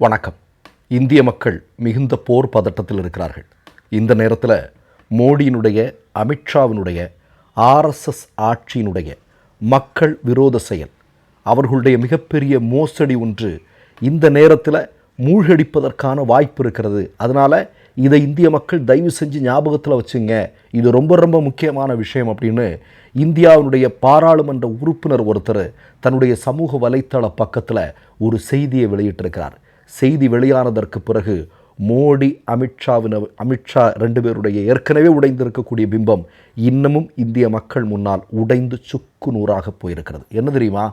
வணக்கம். இந்திய மக்கள் மிகுந்த போர் பதட்டத்தில் இருக்கிறார்கள். இந்த நேரத்தில் மோடியினுடைய அமித்ஷாவினுடைய ஆர்எஸ்எஸ் ஆட்சியினுடைய மக்கள் விரோத செயல் அவர்களுடைய மிகப்பெரிய மோசடி ஒன்று இந்த நேரத்தில் மூழ்கடிப்பதற்கான வாய்ப்பு இருக்கிறது. அதனால் இதை இந்திய மக்கள் தயவு செஞ்சு ஞாபகத்தில் வச்சுங்க. இது ரொம்ப ரொம்ப முக்கியமான விஷயம் அப்படின்னு இந்தியாவினுடைய பாராளுமன்ற உறுப்பினர் ஒருத்தர் தன்னுடைய சமூக வலைத்தள பக்கத்தில் ஒரு செய்தியை வெளியிட்டிருக்கிறார். செய்தி வெளியானதற்கு பிறகு மோடி அமித்ஷாவின அமித்ஷா ரெண்டு பேருடைய ஏற்கனவே உடைந்திருக்கக்கூடிய பிம்பம் இன்னமும் இந்திய மக்கள் முன்னால் உடைந்து சுக்கு நூறாக போயிருக்கிறது. என்ன தெரியுமா?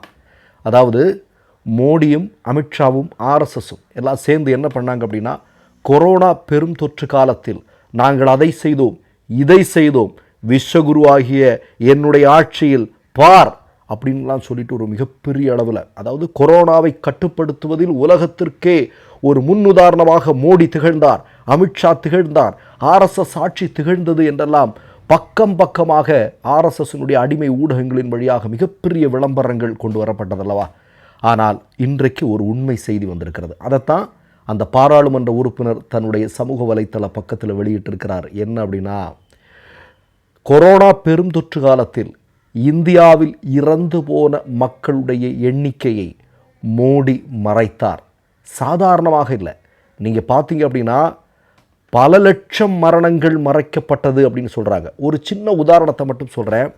அதாவது மோடியும் அமித்ஷாவும் ஆர்எஸ்எஸும் எல்லாம் சேர்ந்து என்ன பண்ணாங்க அப்படின்னா கொரோனா பெரும் தொற்று காலத்தில் நாங்கள் அதை செய்தோம் இதை செய்தோம். விஸ்வகுருவாகிய என்னுடைய ஆட்சியில் பார் அப்படின்லாம் சொல்லிட்டு ஒரு மிகப்பெரிய அளவில் அதாவது கொரோனாவை கட்டுப்படுத்துவதில் உலகத்திற்கே ஒரு முன்னுதாரணமாக மோடி திகழ்ந்தார் அமித்ஷா திகழ்ந்தார் ஆர்எஸ்எஸ் ஆட்சி திகழ்ந்தது என்றெல்லாம் பக்கம் பக்கமாக ஆர்எஸ்எஸ்னுடைய அடிமை ஊடகங்களின் வழியாக மிகப்பெரிய விளம்பரங்கள் கொண்டு வரப்பட்டதல்லவா? ஆனால் இன்றைக்கு ஒரு உண்மை செய்தி வந்திருக்கிறது. அதைத்தான் அந்த பாராளுமன்ற உறுப்பினர் தன்னுடைய சமூக வலைத்தள பக்கத்தில் வெளியிட்டிருக்கிறார். என்ன அப்படின்னா கொரோனா பெருந்தொற்று காலத்தில் இந்தியாவில் இறந்து போன மக்களுடைய எண்ணிக்கையை மோடி மறைத்தார். சாதாரணமாக இல்லை. நீங்கள் பார்த்தீங்க அப்படின்னா பல லட்சம் மரணங்கள் மறைக்கப்பட்டது அப்படின்னு சொல்கிறாங்க ஒரு சின்ன உதாரணத்தை மட்டும் சொல்கிறேன்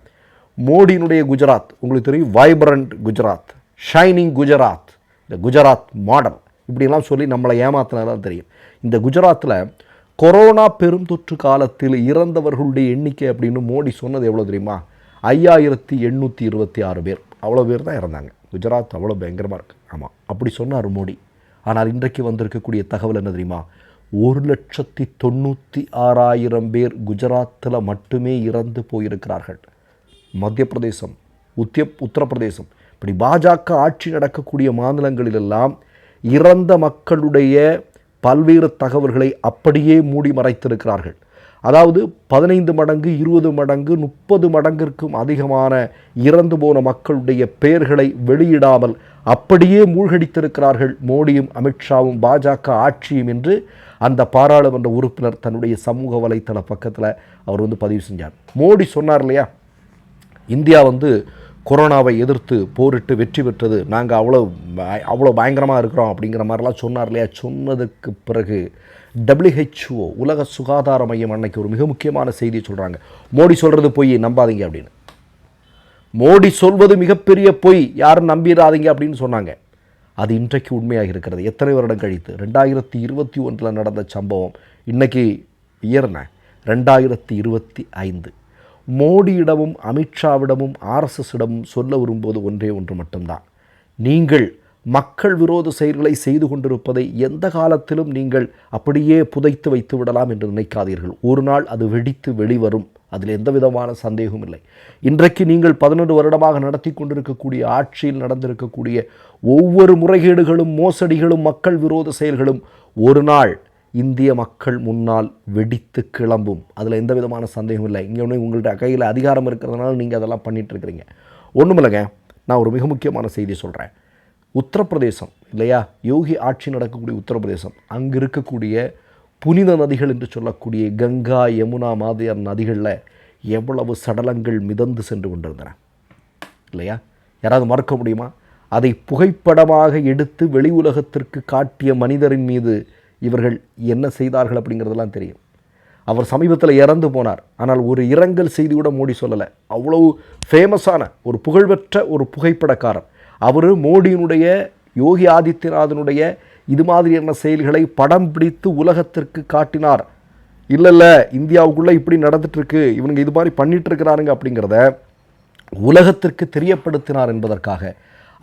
மோடியினுடைய குஜராத் உங்களுக்கு தெரியும் வைப்ரண்ட் குஜராத் ஷைனிங் குஜராத் இந்த குஜராத் மாடல் இப்படிலாம் சொல்லி நம்மளை ஏமாத்தினதான் தெரியும். இந்த குஜராத்தில் கொரோனா பெருந்தொற்று காலத்தில் இறந்தவர்களுடைய எண்ணிக்கை அப்படின்னு மோடி சொன்னது எவ்வளோ தெரியுமா? ஐயாயிரத்தி எண்ணூற்றி இருபத்தி ஆறு பேர். அவ்வளோ பேர் தான் இறந்தாங்க. குஜராத் அவ்வளோ பயங்கரமாக இருக்குது ஆமாம் அப்படி சொன்னார் மோடி. ஆனால் இன்றைக்கு வந்திருக்கக்கூடிய தகவல் என்ன தெரியுமா? ஒரு லட்சத்தி தொண்ணூற்றி ஆறாயிரம் பேர் குஜராத்தில் மட்டுமே இறந்து போயிருக்கிறார்கள். மத்திய பிரதேசம் உத்திய உத்தரப்பிரதேசம். இப்படி பாஜக ஆட்சி நடக்கக்கூடிய மாநிலங்களிலெல்லாம் இறந்த மக்களுடைய பல்வேறு தகவல்களை அப்படியே மூடி மறைத்திருக்கிறார்கள். அதாவது பதினைந்து மடங்கு இருபது மடங்கு முப்பது மடங்கிற்கும் அதிகமான இறந்து போன மக்களுடைய பெயர்களை வெளியிடாமல் அப்படியே மூழ்கடித்திருக்கிறார்கள் மோடியும் அமித்ஷாவும் பாஜக ஆட்சியும் என்று அந்த பாராளுமன்ற உறுப்பினர் தன்னுடைய சமூக வலைத்தள பக்கத்தில் அவர் வந்து பதிவு செஞ்சார். மோடி சொன்னார் இல்லையா? இந்தியா வந்து கொரோனாவை எதிர்த்து போரிட்டு வெற்றி பெற்றது. நாங்கள் அவ்வளோ அவ்வளோ பயங்கரமாக இருக்கிறோம் அப்படிங்கிற மாதிரிலாம் சொன்னார் இல்லையா? சொன்னதுக்கு பிறகு டபிள்யூஹெச்ஓ உலக சுகாதார மையம் அன்னைக்கு ஒரு மிக முக்கியமான செய்தியை சொல்கிறாங்க மோடி சொல்கிறது பொய் நம்பாதீங்க அப்படின்னு. மோடி சொல்வது மிகப்பெரிய பொய் யாரும் நம்பிடாதீங்க அப்படின்னு சொன்னாங்க. அது இன்றைக்கு உண்மையாக இருக்கிறது. எத்தனை வருடம் கழித்து? ரெண்டாயிரத்தி இருபத்தி ஒன்றில் நடந்த சம்பவம் இன்றைக்கி இயர்ன ரெண்டாயிரத்தி இருபத்தி ஐந்து. மோடியிடமும் அமித்ஷாவிடமும் ஆர்எஸ்எஸ்ஸிடமும் சொல்ல விரும்புவது ஒன்றே ஒன்று மட்டும்தான். நீங்கள் மக்கள் விரோத செயல்களை செய்து கொண்டிருப்பதை எந்த காலத்திலும் நீங்கள் அப்படியே புதைத்து வைத்து விடலாம் என்று நினைக்காதீர்கள். ஒரு நாள் அது வெடித்து வெளிவரும். அதில் எந்த விதமான சந்தேகமும் இல்லை. இன்றைக்கு நீங்கள் பதினொன்று வருடமாக நடத்தி கொண்டிருக்கக்கூடிய ஆட்சியில் நடந்திருக்கக்கூடிய ஒவ்வொரு முறைகேடுகளும் மோசடிகளும் மக்கள் விரோத செயல்களும் ஒரு நாள் இந்திய மக்கள் முன்னால் வெடித்து கிளம்பும். அதில் எந்த விதமான சந்தேகமும் இல்லை. இங்கே ஒன்று உங்கள்கிட்ட கையில் அதிகாரம் இருக்கிறதுனால நீங்கள் அதெல்லாம் பண்ணிகிட்ருக்கிறீங்க ஒன்றும் இல்லைங்க நான் ஒரு மிக முக்கியமான செய்தி சொல்கிறேன் உத்தரப்பிரதேசம் இல்லையா? யோகி ஆட்சி நடக்கக்கூடிய உத்தரப்பிரதேசம். அங்கே இருக்கக்கூடிய புனித நதிகள் என்று சொல்லக்கூடிய கங்கா யமுனா மாதிரியான நதிகளில் எவ்வளவு சடலங்கள் மிதந்து சென்று கொண்டிருந்தன இல்லையா? யாராவது மறக்க முடியுமா? அதை புகைப்படமாக எடுத்து வெளி உலகத்திற்கு காட்டிய மனிதரின் மீது இவர்கள் என்ன செய்தார்கள் அப்படிங்கிறதெல்லாம் தெரியும். அவர் சமீபத்தில் இறந்து போனார். ஆனால் ஒரு இரங்கல் செய்தி கூட மோடி சொல்லலை. அவ்வளவு ஃபேமஸான ஒரு புகழ்பெற்ற ஒரு புகைப்படக்காரர். அவர் மோடியினுடைய யோகி ஆதித்யநாதனுடைய இது மாதிரியான செயல்களை படம் பிடித்து உலகத்திற்கு காட்டினார். இல்லை இல்லை இந்தியாவுக்குள்ளே இப்படி நடந்துட்டுருக்கு இவனுங்க இது மாதிரி பண்ணிகிட்ருக்கிறாருங்க அப்படிங்கிறத உலகத்திற்கு தெரியப்படுத்தினார் என்பதற்காக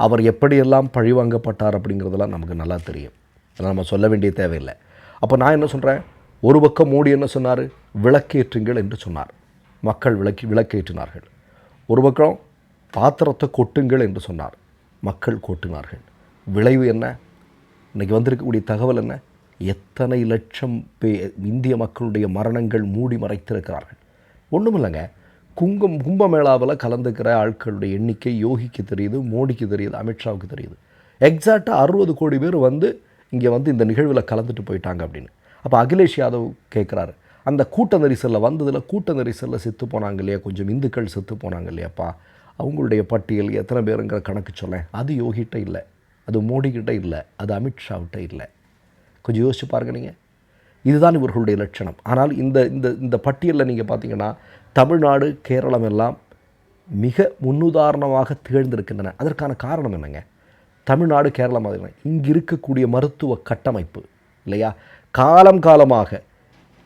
அவர் எப்படியெல்லாம் பழிவாங்கப்பட்டார் அப்படிங்கிறதெல்லாம் நமக்கு நல்லா தெரியும். அதை நம்ம சொல்ல வேண்டிய தேவையில்லை. அப்போ நான் என்ன சொல்கிறேன் ஒரு பக்கம் மோடி என்ன சொன்னார்? விளக்கேற்றுங்கள் என்று சொன்னார். மக்கள் விளக்கி விளக்கேற்றினார்கள். ஒரு பக்கம் பாத்திரத்தை கொட்டுங்கள் என்று சொன்னார். மக்கள் கொட்டினார்கள் விளைவு என்ன? இன்னைக்கு வந்திருக்கக்கூடிய தகவல் என்ன? எத்தனை லட்சம் பே இந்திய மக்களுடைய மரணங்கள் மூடி மறைத்திருக்கிறார்கள். ஒன்றும் இல்லைங்க குங்கம் கும்பமேளாவில் கலந்துக்கிற ஆட்களுடைய எண்ணிக்கை யோகிக்கு தெரியுது மோடிக்கு தெரியுது அமித்ஷாவுக்கு தெரியுது. எக்ஸாக்டாக அறுபது கோடி பேர் வந்து இங்கே வந்து இந்த நிகழ்வில் கலந்துட்டு போயிட்டாங்க அப்படின்னு. அப்போ அகிலேஷ் யாதவ் கேட்குறாரு அந்த கூட்ட நெரிசலில் வந்ததில் கூட்ட நெரிசலில் செத்து போனாங்க இல்லையா? கொஞ்சம் இந்துக்கள் செத்து போனாங்க இல்லையாப்பா? அவங்களுடைய பட்டியல் எத்தனை பேருங்கிற கணக்கு சொல்லேன் அது யோகிகிட்ட இல்லை. அது மோடிக்கிட்ட இல்லை. அது அமித்ஷாவிட்ட இல்லை. கொஞ்சம் யோசிச்சு பாருங்க நீங்கள் இதுதான் இவர்களுடைய லட்சணம். ஆனால் இந்த இந்த இந்த பட்டியலில் நீங்கள் பார்த்தீங்கன்னா தமிழ்நாடு கேரளம் எல்லாம் மிக முன்னுதாரணமாக திகழ்ந்திருக்கின்றன. அதற்கான காரணம் என்னங்க? தமிழ்நாடு கேரளம் மாதிரி இங்கு இருக்கக்கூடிய மருத்துவ கட்டமைப்பு இல்லையா? காலம் காலமாக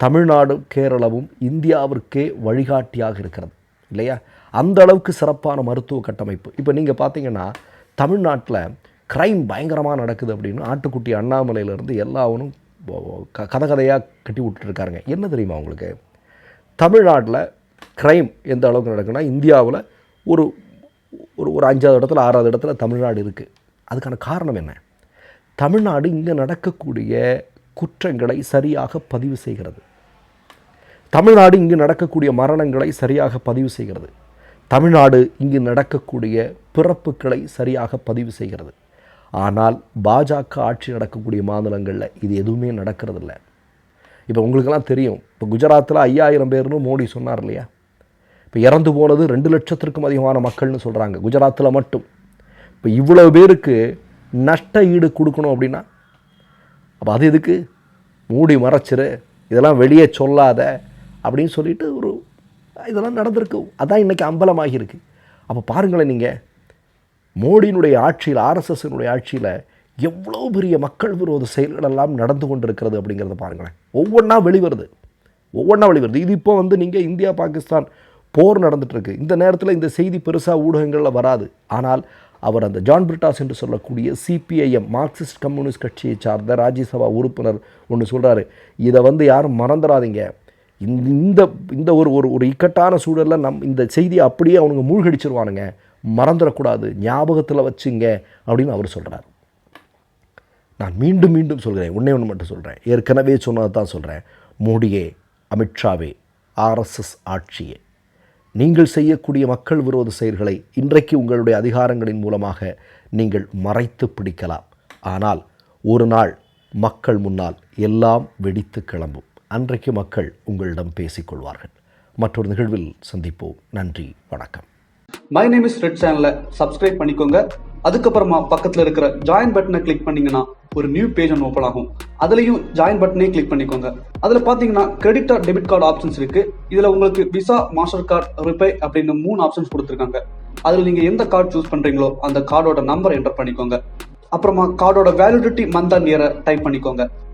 தமிழ்நாடும் கேரளமும் இந்தியாவிற்கே வழிகாட்டியாக இருக்கிறது இல்லையா? அந்த அளவுக்கு சிறப்பான மருத்துவ கட்டமைப்பு. இப்போ நீங்கள் பார்த்தீங்கன்னா தமிழ்நாட்டில் க்ரைம் பயங்கரமாக நடக்குது அப்படின்னு ஆட்டுக்குட்டி அண்ணாமலையிலேருந்து எல்லாவனும் க கதை கதையாக கட்டி விட்டுருக்காருங்க என்ன தெரியுமா உங்களுக்கு? தமிழ்நாட்டில் க்ரைம் எந்த அளவுக்கு நடக்குன்னா இந்தியாவில் ஒரு ஒரு ஒரு அஞ்சாவது இடத்துல ஆறாவது இடத்துல தமிழ்நாடு இருக்குது அதுக்கான காரணம் என்ன? தமிழ்நாடு இங்கே நடக்கக்கூடிய குற்றங்களை சரியாக பதிவு செய்கிறது. தமிழ்நாடு இங்கு நடக்கக்கூடிய மரணங்களை சரியாக பதிவு செய்கிறது. தமிழ்நாடு இங்கு நடக்கக்கூடிய பிறப்புகளை சரியாக பதிவு செய்கிறது. ஆனால் பாஜக ஆட்சி நடக்கக்கூடிய மாநிலங்களில் இது எதுவுமே நடக்கிறதில்ல. இப்போ உங்களுக்கெல்லாம் தெரியும் இப்போ குஜராத்தில் ஐயாயிரம் பேர்னு மோடி சொன்னார் இல்லையா? இப்போ இறந்து போனது ரெண்டு லட்சத்திற்கும் அதிகமான மக்கள்னு சொல்கிறாங்க குஜராத்தில் மட்டும். இப்போ இவ்வளோ பேருக்கு நஷ்ட ஈடு கொடுக்கணும் அப்படின்னா அப்போ அது எதுக்கு? மூடி மறைச்சிரு இதெல்லாம் வெளியே சொல்லாத அப்படின்னு சொல்லிட்டு ஒரு இதெல்லாம் நடந்திருக்கு. அதான் இன்றைக்கி அம்பலமாகியிருக்கு. அப்போ பாருங்களேன் நீங்கள் மோடியினுடைய ஆட்சியில் ஆர்எஸ்எஸ்னுடைய ஆட்சியில் எவ்வளோ பெரிய மக்கள் விரோத செயல்கள் எல்லாம் நடந்து கொண்டிருக்கிறது அப்படிங்கிறத பாருங்களேன். ஒவ்வொன்றா வெளிவருது. ஒவ்வொன்றா வெளிவருது. இது இப்போ வந்து நீங்கள் இந்தியா பாகிஸ்தான் போர் நடந்துகிட்ருக்கு இந்த நேரத்தில் இந்த செய்தி பெருசாக ஊடகங்களில் வராது. ஆனால் அவர் அந்த ஜான் பிரிட்டாஸ் என்று சொல்லக்கூடிய சிபிஐஎம் மார்க்சிஸ்ட் கம்யூனிஸ்ட் கட்சியை சார்ந்த ராஜ்யசபா உறுப்பினர் ஒன்று சொல்கிறாரு இதை வந்து யாரும் மறந்துடாதீங்க இந்த இந்த ஒரு ஒரு ஒரு இக்கட்டான சூழலில் நம் இந்த செய்தியை அப்படியே அவனுங்க மூழ்கடிச்சிருவானுங்க. மறந்துடக்கூடாது. ஞாபகத்தில் வச்சுங்க அப்படின்னு அவர் சொல்கிறார் நான் மீண்டும் மீண்டும் சொல்கிறேன். ஒன்றே ஒன்று மட்டும் சொல்கிறேன் ஏற்கனவே சொன்னது தான் சொல்கிறேன் மோடியே அமித்ஷாவே ஆர்எஸ்எஸ் ஆட்சியே. நீங்கள் செய்யக்கூடிய மக்கள் விரோத செயல்களை இன்றைக்கு உங்களுடைய அதிகாரங்களின் மூலமாக நீங்கள் மறைத்து பிடிக்கலாம். ஆனால் ஒரு நாள் மக்கள் முன்னால் எல்லாம் வெடித்து கிளம்பும். அன்றைக்கு மக்கள் உங்களிடம் பேசிக்கொள்வார்கள். மற்றொரு நிகழ்வில் சந்திப்போம். நன்றி வணக்கம். மை நேம் இஸ் ரெட் சேனலை சப்ஸ்கிரைப் பண்ணிக்கோங்க. அதுக்கப்புறமா பக்கத்தில் இருக்கிற ஜாயின் பட்டனை கிளிக் பண்ணீங்கன்னா ஒரு நியூ பேஜ் ஒன்று ஓப்பன் ஆகும். அதுலேயும் ஜாயின் பட்டனே கிளிக் பண்ணிக்கோங்க. அதில் பார்த்தீங்கன்னா credit card debit card options இருக்கு. இதில் உங்களுக்கு விசா மாஸ்டர் கார்டு ரிப்பே அப்படின்னு மூணு ஆப்ஷன்ஸ் கொடுத்துருக்காங்க. அதில் நீங்கள் எந்த கார்டு சூஸ் பண்ணுறீங்களோ அந்த கார்டோட நம்பர் என்டர் பண்ணிக்கோங்க. அப்புறமா கார்டோட வேலிடிட்டி மந்த் அண்ட் இயரை டைப் பண்ணிக்கோங்க.